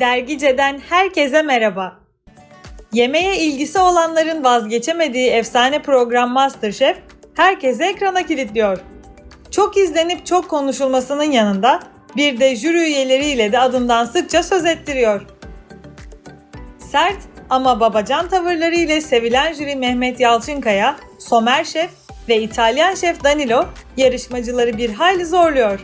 Dergice'den herkese merhaba. Yemeğe ilgisi olanların vazgeçemediği efsane program MasterChef herkese ekrana kilitliyor. Çok izlenip çok konuşulmasının yanında bir de jüri üyeleriyle de adından sıkça söz ettiriyor. Sert ama babacan tavırlarıyla sevilen jüri Mehmet Yalçınkaya, Somer Şef ve İtalyan Şef Danilo yarışmacıları bir hayli zorluyor.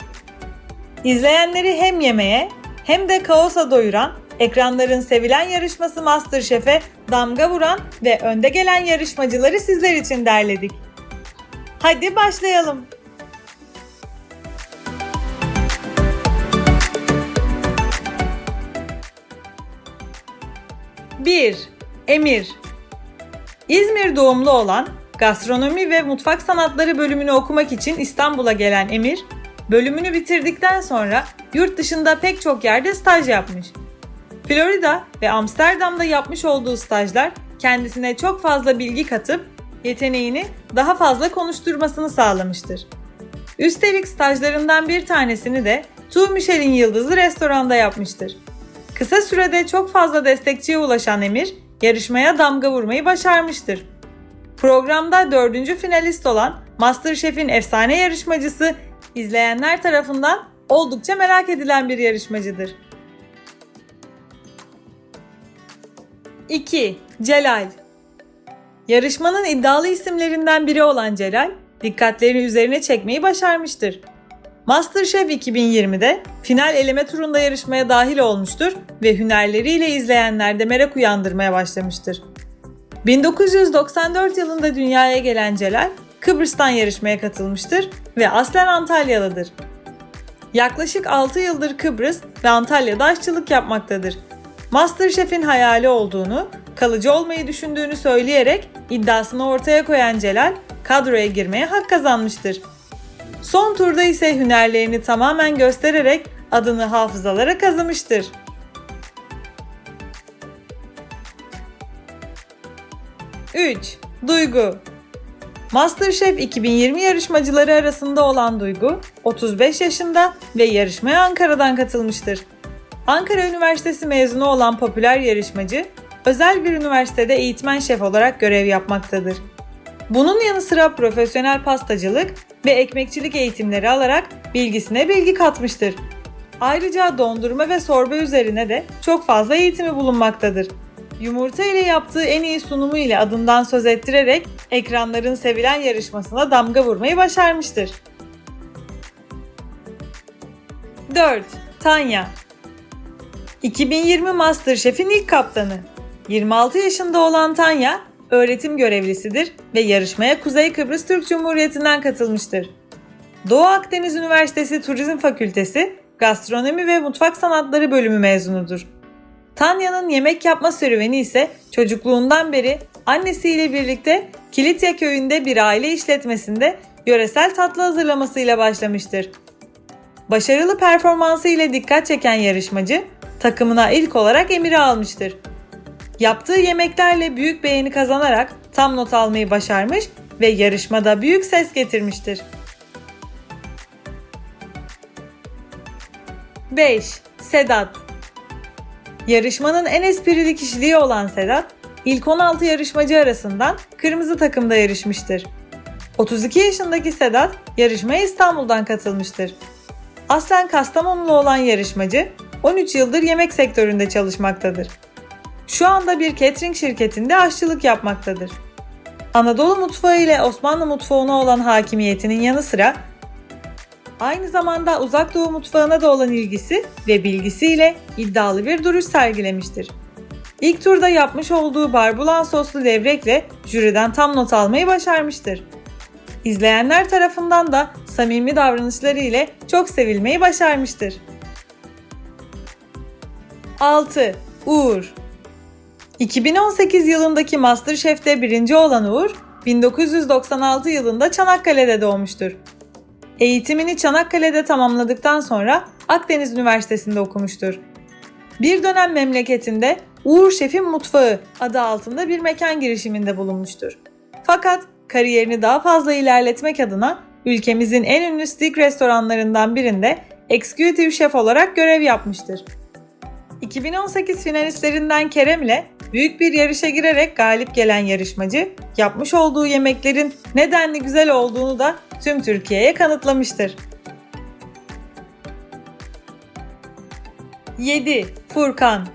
İzleyenleri hem yemeğe hem de kaosa doyuran, ekranların sevilen yarışması MasterChef'e damga vuran ve önde gelen yarışmacıları sizler için derledik. Hadi başlayalım. Bir, Emir İzmir doğumlu olan gastronomi ve mutfak sanatları bölümünü okumak için İstanbul'a gelen Emir, bölümünü bitirdikten sonra yurt dışında pek çok yerde staj yapmış. Florida ve Amsterdam'da yapmış olduğu stajlar kendisine çok fazla bilgi katıp yeteneğini daha fazla konuşturmasını sağlamıştır. Üstelik stajlarından bir tanesini de Tu Michelin yıldızlı restoranda yapmıştır. Kısa sürede çok fazla destekçiye ulaşan Emir, yarışmaya damga vurmayı başarmıştır. Programda dördüncü finalist olan MasterChef'in efsane yarışmacısı izleyenler tarafından oldukça merak edilen bir yarışmacıdır. 2. Celal Yarışmanın iddialı isimlerinden biri olan Celal, dikkatlerini üzerine çekmeyi başarmıştır. MasterChef 2020'de final eleme turunda yarışmaya dahil olmuştur ve hünerleriyle izleyenlerde merak uyandırmaya başlamıştır. 1994 yılında dünyaya gelen Celal, Kıbrıs'tan yarışmaya katılmıştır ve aslen Antalyalıdır. Yaklaşık 6 yıldır Kıbrıs ve Antalya'da aşçılık yapmaktadır. Masterchef'in hayali olduğunu, kalıcı olmayı düşündüğünü söyleyerek iddiasını ortaya koyan Celal, kadroya girmeye hak kazanmıştır. Son turda ise hünerlerini tamamen göstererek adını hafızalara kazımıştır. Üç, Duygu MasterChef 2020 yarışmacıları arasında olan Duygu, 35 yaşında ve yarışmaya Ankara'dan katılmıştır. Ankara Üniversitesi mezunu olan popüler yarışmacı, özel bir üniversitede eğitmen şef olarak görev yapmaktadır. Bunun yanı sıra profesyonel pastacılık ve ekmekçilik eğitimleri alarak bilgisine bilgi katmıştır. Ayrıca dondurma ve sorbe üzerine de çok fazla eğitimi bulunmaktadır. Yumurta ile yaptığı en iyi sunumu ile adından söz ettirerek ekranların sevilen yarışmasına damga vurmayı başarmıştır. 4. Tanya 2020 MasterChef'in ilk kaptanı. 26 yaşında olan Tanya, öğretim görevlisidir ve yarışmaya Kuzey Kıbrıs Türk Cumhuriyeti'nden katılmıştır. Doğu Akdeniz Üniversitesi Turizm Fakültesi Gastronomi ve Mutfak Sanatları bölümü mezunudur. Tanya'nın yemek yapma serüveni ise çocukluğundan beri annesiyle birlikte Kilitya köyünde bir aile işletmesinde yöresel tatlı hazırlamasıyla başlamıştır. Başarılı performansı ile dikkat çeken yarışmacı takımına ilk olarak Emir'i almıştır. Yaptığı yemeklerle büyük beğeni kazanarak tam not almayı başarmış ve yarışmada büyük ses getirmiştir. 5. Sedat Yarışmanın en esprili kişiliği olan Sedat, ilk 16 yarışmacı arasından kırmızı takımda yarışmıştır. 32 yaşındaki Sedat yarışmaya İstanbul'dan katılmıştır. Aslen Kastamonulu olan yarışmacı 13 yıldır yemek sektöründe çalışmaktadır. Şu anda bir catering şirketinde aşçılık yapmaktadır. Anadolu mutfağı ile Osmanlı mutfağına olan hakimiyetinin yanı sıra aynı zamanda Uzak Doğu mutfağına da olan ilgisi ve bilgisiyle iddialı bir duruş sergilemiştir. İlk turda yapmış olduğu barbulan soslu levrekle jüriden tam not almayı başarmıştır. İzleyenler tarafından da samimi davranışları ile çok sevilmeyi başarmıştır. 6. Uğur 2018 yılındaki MasterChef'te birinci olan Uğur, 1996 yılında Çanakkale'de doğmuştur. Eğitimini Çanakkale'de tamamladıktan sonra Akdeniz Üniversitesi'nde okumuştur. Bir dönem memleketinde Uğur Şef'in Mutfağı adı altında bir mekan girişiminde bulunmuştur. Fakat kariyerini daha fazla ilerletmek adına ülkemizin en ünlü steak restoranlarından birinde Executive Chef olarak görev yapmıştır. 2018 finalistlerinden Kerem ile büyük bir yarışa girerek galip gelen yarışmacı, yapmış olduğu yemeklerin nedenli güzel olduğunu da tüm Türkiye'ye kanıtlamıştır. 7. Furkan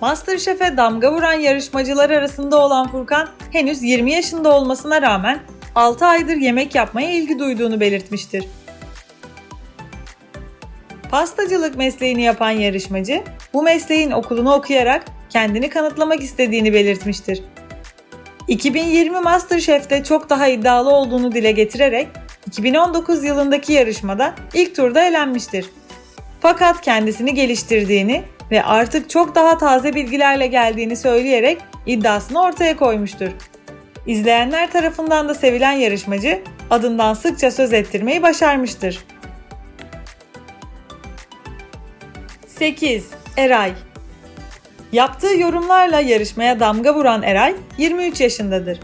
Masterchef'e damga vuran yarışmacılar arasında olan Furkan, henüz 20 yaşında olmasına rağmen 6 aydır yemek yapmaya ilgi duyduğunu belirtmiştir. Pastacılık mesleğini yapan yarışmacı, bu mesleğin okulunu okuyarak kendini kanıtlamak istediğini belirtmiştir. 2020 MasterChef'te çok daha iddialı olduğunu dile getirerek 2019 yılındaki yarışmada ilk turda elenmiştir. Fakat kendisini geliştirdiğini ve artık çok daha taze bilgilerle geldiğini söyleyerek iddiasını ortaya koymuştur. İzleyenler tarafından da sevilen yarışmacı adından sıkça söz ettirmeyi başarmıştır. 8. Eray Yaptığı yorumlarla yarışmaya damga vuran Eray 23 yaşındadır.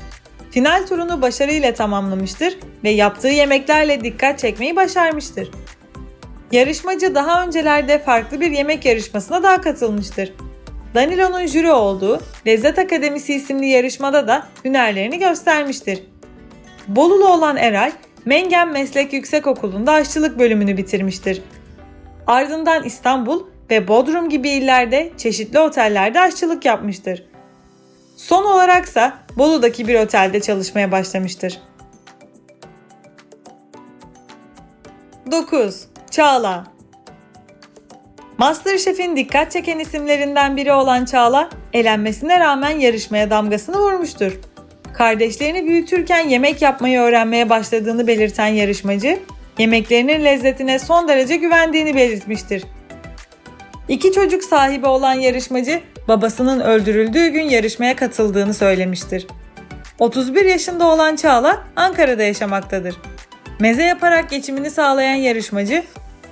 Final turunu başarıyla tamamlamıştır ve yaptığı yemeklerle dikkat çekmeyi başarmıştır. Yarışmacı daha öncelerde farklı bir yemek yarışmasına daha katılmıştır. Danilo'nun jüri olduğu Lezzet Akademisi isimli yarışmada da hünerlerini göstermiştir. Bolulu olan Eray, Mengen Meslek Yüksekokulu'nda aşçılık bölümünü bitirmiştir. Ardından İstanbul ve Bodrum gibi illerde çeşitli otellerde aşçılık yapmıştır. Son olaraksa Bolu'daki bir otelde çalışmaya başlamıştır. 9. Çağla Masterchef'in dikkat çeken isimlerinden biri olan Çağla, elenmesine rağmen yarışmaya damgasını vurmuştur. Kardeşlerini büyütürken yemek yapmayı öğrenmeye başladığını belirten yarışmacı, yemeklerinin lezzetine son derece güvendiğini belirtmiştir. İki çocuk sahibi olan yarışmacı, babasının öldürüldüğü gün yarışmaya katıldığını söylemiştir. 31 yaşında olan Çağla, Ankara'da yaşamaktadır. Meze yaparak geçimini sağlayan yarışmacı,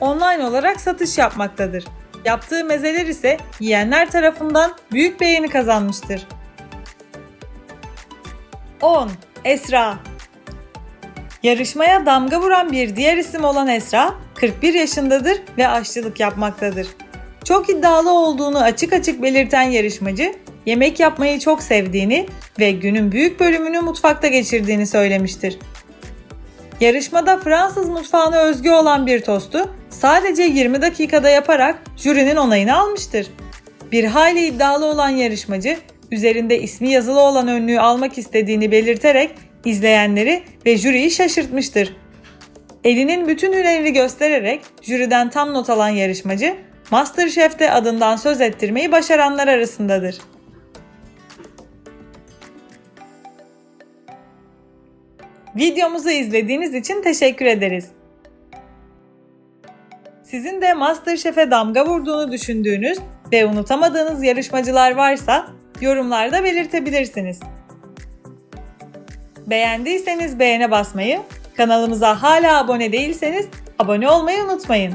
online olarak satış yapmaktadır. Yaptığı mezeler ise yiyenler tarafından büyük beğeni kazanmıştır. 10. Esra Yarışmaya damga vuran bir diğer isim olan Esra, 41 yaşındadır ve aşçılık yapmaktadır. Çok iddialı olduğunu açık açık belirten yarışmacı, yemek yapmayı çok sevdiğini ve günün büyük bölümünü mutfakta geçirdiğini söylemiştir. Yarışmada Fransız mutfağına özgü olan bir tostu sadece 20 dakikada yaparak jürinin onayını almıştır. Bir hayli iddialı olan yarışmacı, üzerinde ismi yazılı olan önlüğü almak istediğini belirterek izleyenleri ve jüriyi şaşırtmıştır. Elinin bütün hünerini göstererek jüriden tam not alan yarışmacı, MasterChef'te adından söz ettirmeyi başaranlar arasındadır. Videomuzu izlediğiniz için teşekkür ederiz. Sizin de MasterChef'e damga vurduğunu düşündüğünüz ve unutamadığınız yarışmacılar varsa yorumlarda belirtebilirsiniz. Beğendiyseniz beğene basmayı, kanalımıza hala abone değilseniz abone olmayı unutmayın.